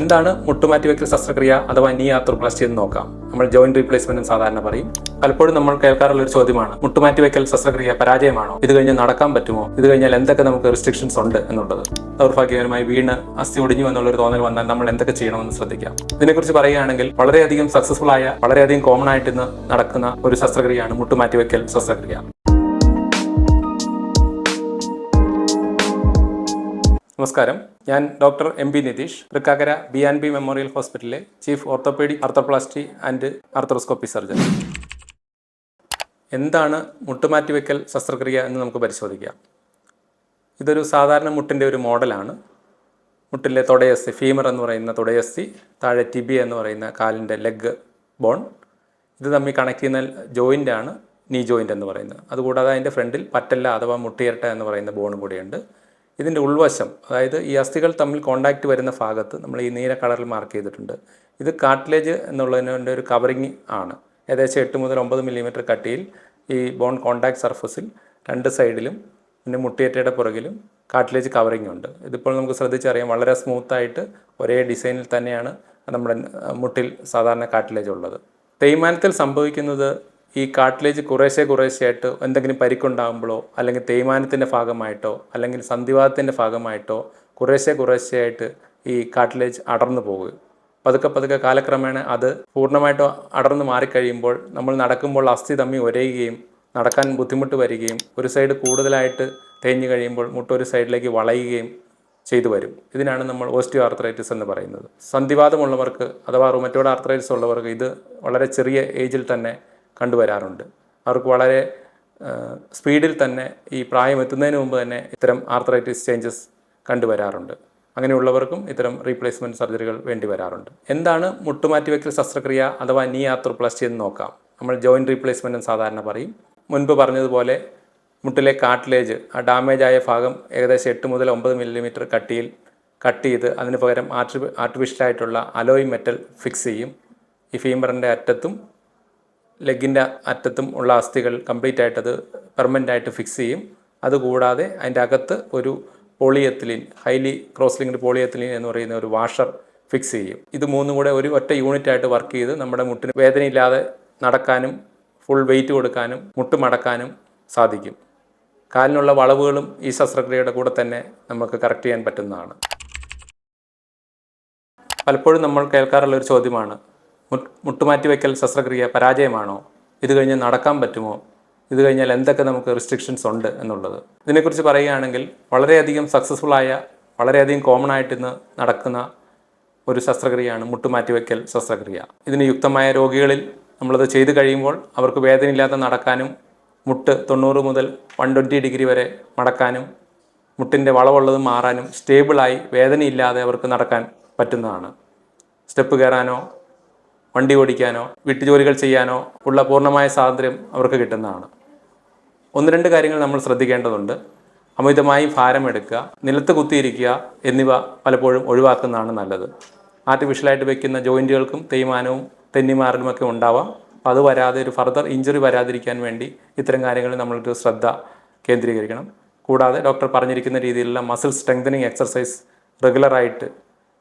എന്താണ് മുട്ടുമാറ്റി വെക്കൽ ശസ്ത്രക്രിയ അഥവാ നീ ആർത്രോപ്ലാസ്റ്റി എന്ന് നോക്കാം. നമ്മൾ ജോയിന്റ് റീപ്ലേസ്മെന്റ് സാധാരണ പറയും. പലപ്പോഴും നമ്മൾ കേൾക്കാറുള്ള ഒരു ചോദ്യമാണ് മുട്ടുമാറ്റി വെക്കൽ ശസ്ത്രക്രിയ പരാജയമാണോ? ഇത് കഴിഞ്ഞാൽ നടക്കാൻ പറ്റുമോ? ഇത് കഴിഞ്ഞാൽ എന്തൊക്കെ നമുക്ക് റെസ്ട്രിക്ഷൻസ് ഉണ്ട് എന്നുള്ളത്? ദൗർഭാഗ്യകരമായി വീണ് അസ്ഥി ഒടിഞ്ഞു എന്നുള്ളൊരു തോന്നൽ വന്നാൽ നമ്മൾ എന്തൊക്കെ ചെയ്യണമെന്ന് ശ്രദ്ധിക്കാം. ഇതിനെക്കുറിച്ച് പറയുകയാണെങ്കിൽ വളരെയധികം സക്സസ്ഫുൾ ആയ വളരെയധികം കോമൺ ആയിട്ട് ഇന്ന് നടക്കുന്ന ഒരു ശസ്ത്രക്രിയയാണ് മുട്ടുമാറ്റി വെക്കൽ ശസ്ത്രക്രിയ. നമസ്കാരം. ഞാൻ doctor M P Nitheesh Thrikkakara B and B memorial ഹോസ്പിറ്റലിലെ chief orthopaedic arthroplasty and arthroscopy surgeon. എന്താണ് മുട്ടുമാറ്റിവെക്കൽ ശസ്ത്രക്രിയ എന്ന് നമുക്ക് പരിശോധിക്കാം. ഇതൊരു സാധാരണ മുട്ടിന്റെ ഒരു മോഡലാണ്. മുട്ടിലെ തുടയസ്ഥി ഫീമർ എന്ന് പറയുന്ന തുടയസ്ഥി താഴെ ടിബി എന്ന് പറയുന്ന കാലിന്റെ ലെഗ് ബോൺ ഇത് തമ്മിൽ കണക്ട് ചെയ്യുന്ന ആണ് നീ ജോയിന്റ് എന്ന് പറയുന്നത്. അതുകൂടാതെ അതിന്റെ ഫ്രണ്ടിൽ പറ്റല്ല അഥവാ മുട്ടിയരട്ട എന്ന് പറയുന്ന ബോണും കൂടിയുണ്ട്. ഇതിന്റെ ഉൾവശം അതായത് ഈ അസ്ഥികൾ തമ്മിൽ കോണ്ടാക്റ്റ് വരുന്ന ഭാഗത്ത് നമ്മൾ ഈ നീല കളറിൽ മാർക്ക് ചെയ്തിട്ടുണ്ട്. ഇത് കാർട്ടിലേജ് എന്നുള്ളതിന്റെ ഒരു കവറിങ് ആണ്. ഏകദേശം എട്ട് മുതൽ ഒമ്പത് മില്ലിമീറ്റർ കട്ടിയിൽ ഈ ബോൺ കോണ്ടാക്ട് സർഫസിൽ രണ്ട് സൈഡിലും പിന്നെ മുട്ടിയേറ്റയുടെ പുറകിലും കാർട്ടിലേജ് കവറിങ് ഉണ്ട്. ഇതിപ്പോൾ നമുക്ക് ശ്രദ്ധിച്ചറിയാം വളരെ സ്മൂത്തായിട്ട് ഒരേ ഡിസൈനിൽ തന്നെയാണ് നമ്മുടെ മുട്ടിൽ സാധാരണ കാർട്ടിലേജ് ഉള്ളത്. തേയ്മാനത്തിൽ സംഭവിക്കുന്നത് ഈ കാട്ടിലേജ് കുറേശ്ശെ കുറേശ്ശെയായിട്ട് എന്തെങ്കിലും പരിക്കുണ്ടാകുമ്പോഴോ അല്ലെങ്കിൽ തേയ്മാനത്തിന്റെ ഭാഗമായിട്ടോ അല്ലെങ്കിൽ സന്ധിവാദത്തിന്റെ ഭാഗമായിട്ടോ കുറേശ്ശെ കുറേശ്ശെയായിട്ട് ഈ കാട്ടിലേജ് അടർന്നു പോകുക പതുക്കെ പതുക്കെ കാലക്രമേണ അത് പൂർണമായിട്ടോ അടർന്നു മാറിക്കഴിയുമ്പോൾ നമ്മൾ നടക്കുമ്പോൾ അസ്ഥി തമ്മി ഒരയുകയും നടക്കാൻ ബുദ്ധിമുട്ട് വരികയും ഒരു സൈഡ് കൂടുതലായിട്ട് തേഞ്ഞു കഴിയുമ്പോൾ മുട്ടൊരു സൈഡിലേക്ക് വളയുകയും ചെയ്തു വരും. ഇതിനാണ് നമ്മൾ ഓസ്റ്റിയോ ആർത്രൈറ്റിസ് എന്ന് പറയുന്നത്. സന്ധിവാദമുള്ളവർക്ക് അഥവാ റുമറ്റോഡ് ആർത്രൈറ്റിസ് ഉള്ളവർക്ക് ഇത് വളരെ ചെറിയ ഏജിൽ തന്നെ കണ്ടുവരാറുണ്ട്. അവർക്ക് വളരെ സ്പീഡിൽ തന്നെ ഈ പ്രായം എത്തുന്നതിന് മുമ്പ് തന്നെ ഇത്തരം ആർത്രൈറ്റിസ് ചേഞ്ചസ് കണ്ടുവരാറുണ്ട്. അങ്ങനെയുള്ളവർക്കും ഇത്തരം റീപ്ലേസ്മെന്റ് സർജറികൾ വേണ്ടി വരാറുണ്ട്. എന്താണ് മുട്ടുമാറ്റിവെക്കൽ ശസ്ത്രക്രിയ അഥവാ നീ ആർത്രോപ്ലാസ്റ്റി എന്ന് നോക്കാം. നമ്മൾ ജോയിന്റ് റീപ്ലേസ്മെന്റ് എന്ന് സാധാരണ പറയും. മുൻപ് പറഞ്ഞതുപോലെ മുട്ടിലെ കാർട്ടിലേജ് ആ ഡാമേജ് ആയ ഭാഗം ഏകദേശം എട്ട് മുതൽ ഒമ്പത് മില്ലിമീറ്റർ കട്ടിയിൽ കട്ട് ചെയ്ത് അതിന് പകരം ആർട്ടി ആർട്ടിഫിഷ്യലായിട്ടുള്ള അലോയ് മെറ്റൽ ഫിക്സ് ചെയ്യും. ഈ ഫീമറിന്റെ അറ്റത്തും ലെഗിന്റെ അറ്റത്തും ഉള്ള അസ്ഥികൾ കംപ്ലീറ്റ് ആയിട്ട് അത് പെർമനന്റ് ആയിട്ട് ഫിക്സ് ചെയ്യും. അതുകൂടാതെ അതിന്റെ അകത്ത് ഒരു polyethylene highly cross linked polyethylene എന്ന് പറയുന്ന ഒരു വാഷർ ഫിക്സ് ചെയ്യും. ഇത് മൂന്നും കൂടെ ഒരു ഒറ്റ യൂണിറ്റ് ആയിട്ട് വർക്ക് ചെയ്ത് നമ്മുടെ മുട്ടിന് വേദനയില്ലാതെ നടക്കാനും ഫുൾ വെയിറ്റ് കൊടുക്കാനും മുട്ട് മടക്കാനും സാധിക്കും. കാലിനുള്ള വളവുകളും ഈ ശസ്ത്രക്രിയയുടെ കൂടെ തന്നെ നമുക്ക് കറക്റ്റ് ചെയ്യാൻ പറ്റുന്നതാണ്. പലപ്പോഴും നമ്മൾ കേൾക്കാറുള്ള ഒരു ചോദ്യമാണ് മുട്ട് മുട്ടുമാറ്റി വയ്ക്കൽ ശസ്ത്രക്രിയ പരാജയമാണോ? ഇത് കഴിഞ്ഞ് നടക്കാൻ പറ്റുമോ? ഇത് കഴിഞ്ഞാൽ എന്തൊക്കെ നമുക്ക് റെസ്ട്രിക്ഷൻസ് ഉണ്ട് എന്നുള്ളത്? ഇതിനെക്കുറിച്ച് പറയുകയാണെങ്കിൽ വളരെയധികം സക്സസ്ഫുൾ ആയ വളരെയധികം കോമൺ ആയിട്ട് ഇന്ന് നടക്കുന്ന ഒരു ശസ്ത്രക്രിയയാണ് മുട്ടുമാറ്റി വയ്ക്കൽ ശസ്ത്രക്രിയ. ഇതിന് യുക്തമായ രോഗികളിൽ നമ്മളത് ചെയ്തു കഴിയുമ്പോൾ അവർക്ക് വേദനയില്ലാതെ നടക്കാനും മുട്ട് തൊണ്ണൂറ് മുതൽ വൺ ട്വന്റി ഡിഗ്രി വരെ മടക്കാനും മുട്ടിന്റെ വളവുള്ളത് മാറാനും സ്റ്റേബിളായി വേദനയില്ലാതെ അവർക്ക് നടക്കാൻ പറ്റുന്നതാണ്. സ്റ്റെപ്പ് കയറാനോ വണ്ടി ഓടിക്കാനോ വീട്ടുജോലികൾ ചെയ്യാനോ ഉള്ള പൂർണമായ സ്വാതന്ത്ര്യം അവർക്ക് കിട്ടുന്നതാണ്. ഒന്ന് രണ്ട് കാര്യങ്ങൾ നമ്മൾ ശ്രദ്ധിക്കേണ്ടതുണ്ട്. അമിതമായി ഭാരം എടുക്കുക നിലത്ത് കുത്തിയിരിക്കുക എന്നിവ പലപ്പോഴും ഒഴിവാക്കുന്നതാണ് നല്ലത്. ആർട്ടിഫിഷ്യലായിട്ട് വെക്കുന്ന ജോയിന്റുകൾക്കും തേയ്മാനവും തെന്നിമാറലുമൊക്കെ ഉണ്ടാവാം. അപ്പോൾ അത് വരാതെ ഒരു ഫർദർ ഇഞ്ചുറി വരാതിരിക്കാൻ വേണ്ടി ഇത്തരം കാര്യങ്ങളിൽ നമ്മളൊരു ശ്രദ്ധ കേന്ദ്രീകരിക്കണം. കൂടാതെ ഡോക്ടർ പറഞ്ഞിരിക്കുന്ന രീതിയിലുള്ള മസിൽ സ്ട്രെങ്തനിങ് എക്സർസൈസ് റെഗുലറായിട്ട്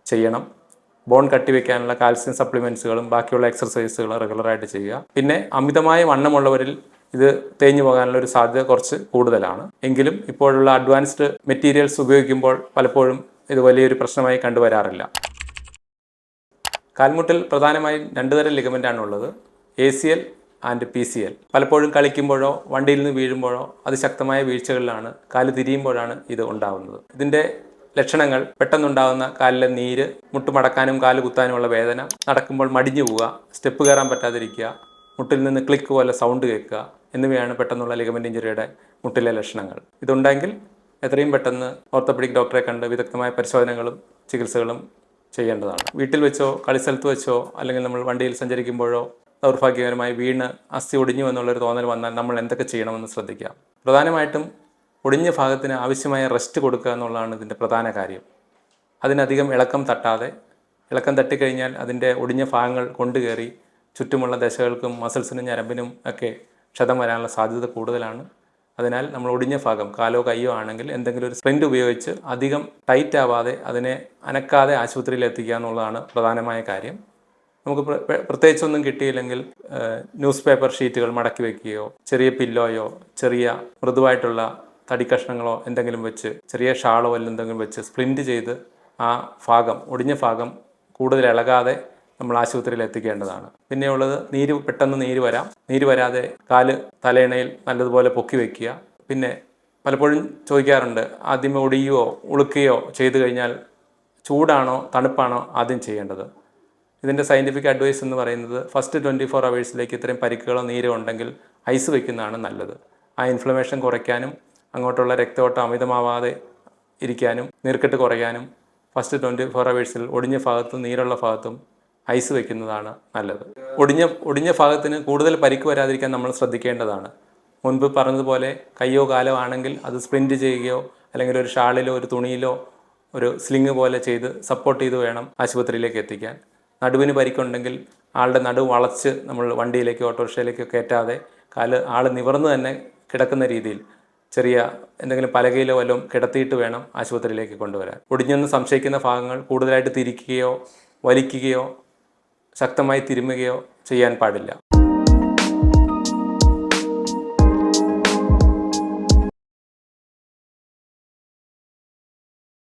ചെയ്യണം. ബോൺ കട്ടിവെക്കാനുള്ള കാൽസ്യം സപ്ലിമെൻസുകളും ബാക്കിയുള്ള എക്സർസൈസുകളും റെഗുലറായിട്ട് ചെയ്യുക. പിന്നെ അമിതമായ വണ്ണമുള്ളവരിൽ ഇത് തേഞ്ഞു പോകാനുള്ള ഒരു സാധ്യത കുറച്ച് കൂടുതലാണ്. എങ്കിലും ഇപ്പോഴുള്ള അഡ്വാൻസ്ഡ് മെറ്റീരിയൽസ് ഉപയോഗിക്കുമ്പോൾ പലപ്പോഴും ഇത് വലിയൊരു പ്രശ്നമായി കണ്ടുവരാറില്ല. കാൽമുട്ടിൽ പ്രധാനമായും രണ്ട് തരം ലിഗമെന്റാണ് ഉള്ളത് A C L and P C L പലപ്പോഴും കളിക്കുമ്പോഴോ വണ്ടിയിൽ നിന്ന് വീഴുമ്പോഴോ അതിശക്തമായ വീഴ്ചകളിലാണ് കാൽ തിരിയുമ്പോഴാണ് ഇത് ഉണ്ടാകുന്നത് ഇതിന്റെ ലക്ഷണങ്ങൾ പെട്ടെന്നുണ്ടാകുന്ന കാലിലെ നീര് മുട്ടുമടക്കാനും കാൽ കുത്താനുമുള്ള വേദന നടക്കുമ്പോൾ മടിഞ്ഞു പോവുക സ്റ്റെപ്പ് കയറാൻ പറ്റാതിരിക്കുക മുട്ടിൽ നിന്ന് ക്ലിക്ക് പോലെ സൗണ്ട് കേൾക്കുക എന്നിവയാണ് പെട്ടെന്നുള്ള ലിഗമെന്റ് ഇഞ്ചുറിയുടെ മുട്ടിലെ ലക്ഷണങ്ങൾ. ഇതുണ്ടെങ്കിൽ എത്രയും പെട്ടെന്ന് ഓർത്തോപെഡിക് ഡോക്ടറെ കണ്ട് വിദഗ്ധമായ പരിശോധനകളും ചികിത്സകളും ചെയ്യേണ്ടതാണ്. വീട്ടിൽ വെച്ചോ കളിസ്ഥലത്ത് വെച്ചോ അല്ലെങ്കിൽ നമ്മൾ വണ്ടിയിൽ സഞ്ചരിക്കുമ്പോഴോ ദൗർഭാഗ്യകരമായി വീണ് അസ്ഥി ഒടിഞ്ഞു എന്നുള്ളൊരു തോന്നൽ വന്നാൽ നമ്മൾ എന്തൊക്കെ ചെയ്യണമെന്ന് ശ്രദ്ധിക്കാം പ്രധാനമായിട്ടും ഒടിഞ്ഞ ഭാഗത്തിന് ആവശ്യമായ റെസ്റ്റ് കൊടുക്കുക എന്നുള്ളതാണ് ഇതിന്റെ പ്രധാന കാര്യം. അതിനധികം ഇളക്കം തട്ടാതെ ഇളക്കം തട്ടിക്കഴിഞ്ഞാൽ അതിന്റെ ഒടിഞ്ഞ ഭാഗങ്ങൾ കൊണ്ടുകയറി ചുറ്റുമുള്ള ദശകൾക്കും മസിൽസിനും ഞരമ്പിനും ഒക്കെ ക്ഷതം വരാനുള്ള സാധ്യത കൂടുതലാണ്. അതിനാൽ നമ്മൾ ഒടിഞ്ഞ ഭാഗം കാലോ കയ്യോ ആണെങ്കിൽ എന്തെങ്കിലും ഒരു സ്പ്രിന്റ് ഉപയോഗിച്ച് അധികം ടൈറ്റ് ആവാതെ അതിനെ അനക്കാതെ ആശുപത്രിയിൽ എത്തിക്കുക എന്നുള്ളതാണ് പ്രധാനമായ കാര്യം. നമുക്ക് പ്ര- പ്ര- പ്രത്യേകിച്ചൊന്നും കിട്ടിയില്ലെങ്കിൽ ന്യൂസ് പേപ്പർ ഷീറ്റുകൾ മടക്കി വെക്കുകയോ ചെറിയ പില്ലോയോ ചെറിയ മൃദുവായിട്ടുള്ള തടി കഷ്ണങ്ങളോ എന്തെങ്കിലും വെച്ച് ചെറിയ ഷാളോ അല്ല എന്തെങ്കിലും വെച്ച് സ്പ്ലിന്റ് ചെയ്ത് ആ ഭാഗം ഒടിഞ്ഞ ഭാഗം കൂടുതൽ ഇളകാതെ നമ്മൾ ആശുപത്രിയിൽ എത്തിക്കേണ്ടതാണ്. പിന്നെയുള്ളത് നീര് പെട്ടെന്ന് നീര് വരാം. നീര് വരാതെ കാൽ തലയിണയിൽ നല്ലതുപോലെ പൊക്കി വെക്കുക. പിന്നെ പലപ്പോഴും ചോദിക്കാറുണ്ട് ആദ്യമേ ഒടിയുകയോ ഉളുക്കുകയോ ചെയ്തു കഴിഞ്ഞാൽ ചൂടാണോ തണുപ്പാണോ ആദ്യം ചെയ്യേണ്ടത്? ഇതിന്റെ സയന്റിഫിക് അഡ്വൈസ് എന്ന് പറയുന്നത് ഫസ്റ്റ് ട്വന്റി ഫോർ അവേഴ്സിലേക്ക് ഇത്രയും പരിക്കുകളോ നീരോ ഉണ്ടെങ്കിൽ ഐസ് വയ്ക്കുന്നതാണ് നല്ലത്. ആ ഇൻഫ്ലമേഷൻ കുറയ്ക്കാനും അങ്ങോട്ടുള്ള രക്തയോട്ടം അമിതമാവാതെ ഇരിക്കാനും നീർക്കെട്ട് കുറയാനും ഫസ്റ്റ് ട്വന്റി ഫോർ അവേഴ്സിൽ ഒടിഞ്ഞ ഭാഗത്തും നീരുള്ള ഭാഗത്തും ഐസ് വയ്ക്കുന്നതാണ് നല്ലത്. ഒടിഞ്ഞ ഒടിഞ്ഞ ഭാഗത്തിന് കൂടുതൽ പരിക്ക് വരാതിരിക്കാൻ നമ്മൾ ശ്രദ്ധിക്കേണ്ടതാണ്. മുൻപ് പറഞ്ഞതുപോലെ കയ്യോ കാലോ ആണെങ്കിൽ അത് സ്പ്രിന്റ് ചെയ്യുകയോ അല്ലെങ്കിൽ ഒരു ഷാളിലോ ഒരു തുണിയിലോ ഒരു സ്ലിങ് പോലെ ചെയ്ത് സപ്പോർട്ട് ചെയ്ത് വേണം ആശുപത്രിയിലേക്ക് എത്തിക്കാൻ. നടുവിന് പരിക്കുണ്ടെങ്കിൽ ആളുടെ നടു വളച്ച് നമ്മൾ വണ്ടിയിലേക്ക് ഓട്ടോറിക്ഷയിലേക്ക് കയറ്റാതെ കാൽ ആൾ നിവർന്ന് തന്നെ കിടക്കുന്ന രീതിയിൽ ചെറിയ എന്തെങ്കിലും പലകയിലോ വല്ലതും കിടത്തിയിട്ട് വേണം ആശുപത്രിയിലേക്ക് കൊണ്ടുവരാൻ. ഒടിഞ്ഞെന്ന് സംശയിക്കുന്ന ഭാഗങ്ങൾ കൂടുതലായിട്ട് തിരിക്കുകയോ വലിക്കുകയോ ശക്തമായി തിരുമുകയോ ചെയ്യാൻ പാടില്ല.